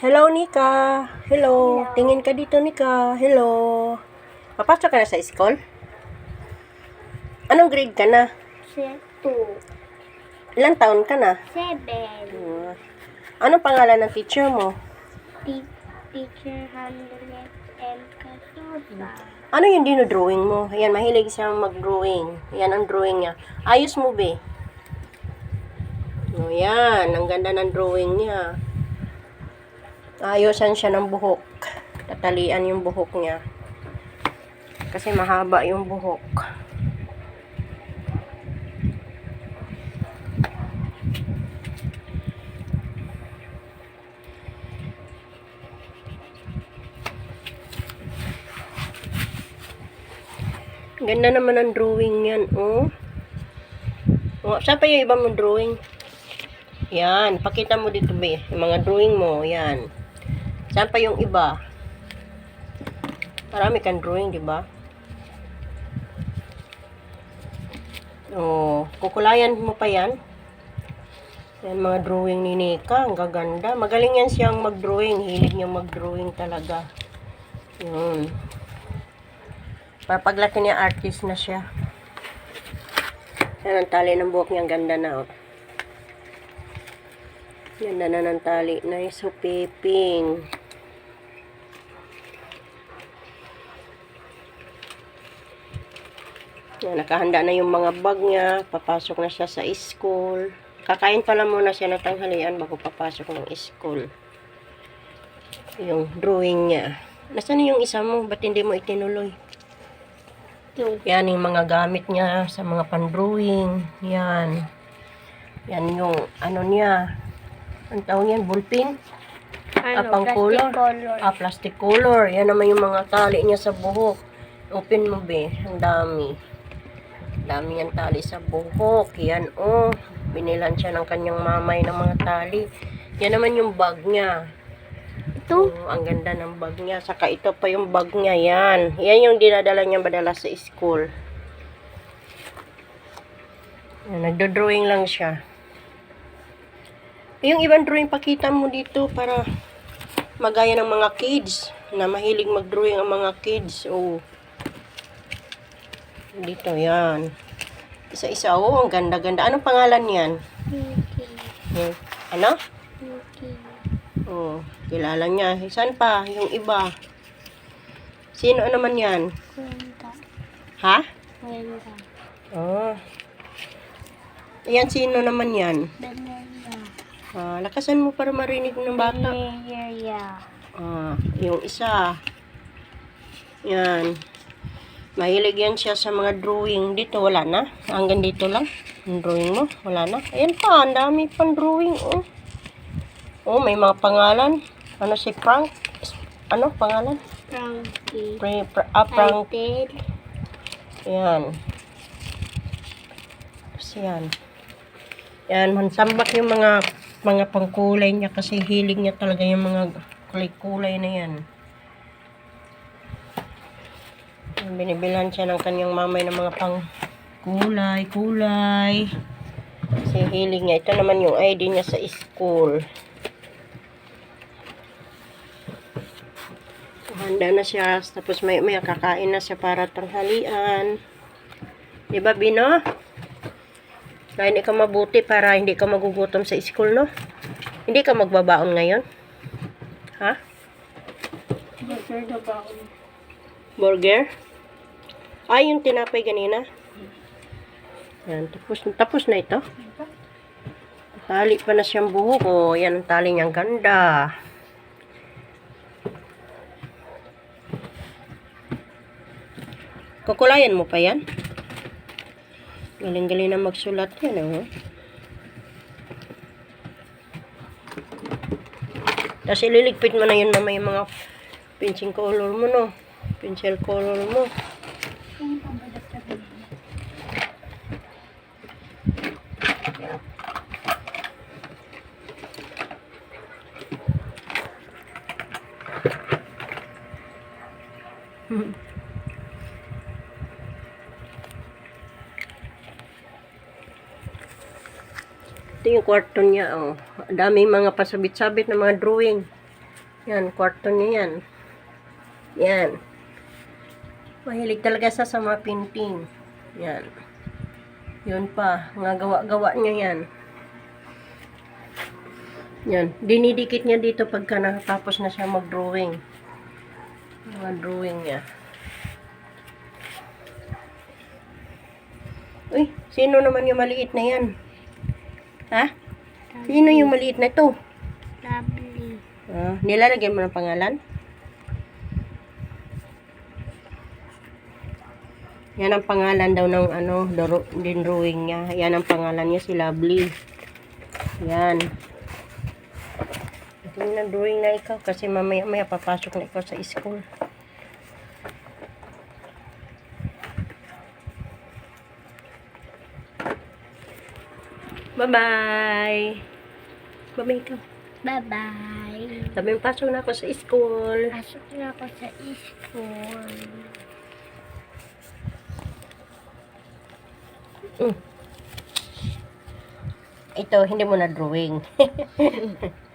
Hello, Nika. Hello. Tingin ka dito, Nika. Hello. Papasok ka na sa school? Anong grade ka na? Two. Ilang taon ka na? Seven. Hmm. Anong pangalan ng teacher mo? Te- teacher Hamlet M. Casosa. Ano yung dino-drawing mo? Ayan, mahilig siyang mag-drawing. Yan ang drawing niya. Ayos mo, be. O, yan. Ang ganda ng drawing niya. Ayosan siya ng buhok. Tatalian yung buhok niya. Kasi mahaba yung buhok. Ganda naman ang drawing yan, oh. Oh, saan pa yung iba mong drawing? Yan, pakita mo dito, be. Yung mga drawing mo, yan. Saan pa yung iba? Marami kang drawing, di ba? Oh, kukulayan mo pa yan. Yan, mga drawing ni Nika. Ang gaganda. Magaling yan siyang mag-drawing. Hilig niya mag-drawing talaga. Yun. Para paglaki niya, artist na siya. Yan ang tali ng buhok niya. Ang ganda na, oh. Ganda na ng tali. Nice, so piping. Yan, nakahanda na yung mga bag niya. Papasok na siya sa school. Kakain pala muna siya ng tanghalian bago papasok ng school. Yung drawing niya. Nasaan yung isa mo? Ba't hindi mo itinuloy? Yan yung mga gamit niya sa mga pan-drawing. Yan. Yan yung ano niya. Ang tawag yan? Bullpen? Ah, pang plastic color? color. Ah, plastic color. Yan naman yung mga tali niya sa buhok. Open mo be. Ang dami. Dami yan tali sa buhok. Yan oh. Binilan siya ng kanyang mamay ng mga tali. Yan naman yung bag niya. Ito. Oh, ang ganda ng bag niya. Saka ito pa yung bag niya. Yan. Yan yung dinadala niya badala sa school. Yan, nagdo-drawing lang siya. Yung ibang drawing, pakita mo dito para magaya ng mga kids na mahilig mag-drawing ang mga kids. Oh. Dito, yan. Isa-isa. Oh, ang ganda-ganda. Anong pangalan yan? Yuki. Hmm. Ano? Yuki. Oh, kilala niya. Saan pa? Yung iba. Sino naman yan? Kwenta. Ha? Kwenta. Oh. Ayan, sino naman yan? Banana. Ah, lakasan mo para marinig ng bata. Valeria. Ah, yung isa. Yan. Mahilig yan siya sa mga drawing. Dito, wala na. Hanggang dito lang. Yung drawing mo, wala na. Ayan pa, ang dami pang drawing, oh. Oh, may mga pangalan. Ano si Frank? Ano pangalan? Frankie. Pre, pre, ah, Frank. Title. Yan. Tapos yan. Yan, mansambak yung mga mga pangkulay niya kasi hilig niya talaga yung mga kulay-kulay na yan. Yan, Binibilhan siya ng kanyang mamay ng mga pang kulay, kulay. Kasi hilig niya. Ito naman yung ID niya sa school. Handa na siya. Tapos may, may kakain na siya para tanghalian. Di ba, Bino? Kain ka mabuti para hindi ka magugutom sa school, no? Hindi ka magbabaon ngayon? Ha? Burger na ba ako? Burger? Ay, yung tinapay kanina. Yan, tapos, tapos na ito. Tali pa na siyang buhok. Oh, yan ang tali niyang ganda. Kukulayan mo pa yan? Galing-galing na magsulat yan, oh. Tapos ililigpit mo na yun mamaya yung mga pencil color mo, no? Pencil color mo. Ito yung kwarto niya, oh. Daming mga pasabit-sabit na mga drawing. Yan, kwarto niya yan. Yan. Mahilig talaga sa sa mga painting. Yan. Yun pa, nga gawa-gawa niya yan. Yan, dinidikit niya dito pagka nakatapos na siya mag-drawing. Mga drawing niya. Uy, sino naman yung maliit na yan? Ha? Sino yung maliit na to? Lovely. Ah, nilalagyan mo ng pangalan? Yan ang pangalan daw ng ano, din drawing niya. Yan ang pangalan niya si Lovely. Yan. Ito na drawing na ikaw kasi mamaya maya papasok na ikaw sa school. Bye-bye. Bye-bye ikaw. Bye-bye. Sabi mo, pasok na ako sa school. Pasok na ako sa school. Mm. Ito, hindi mo na drawing.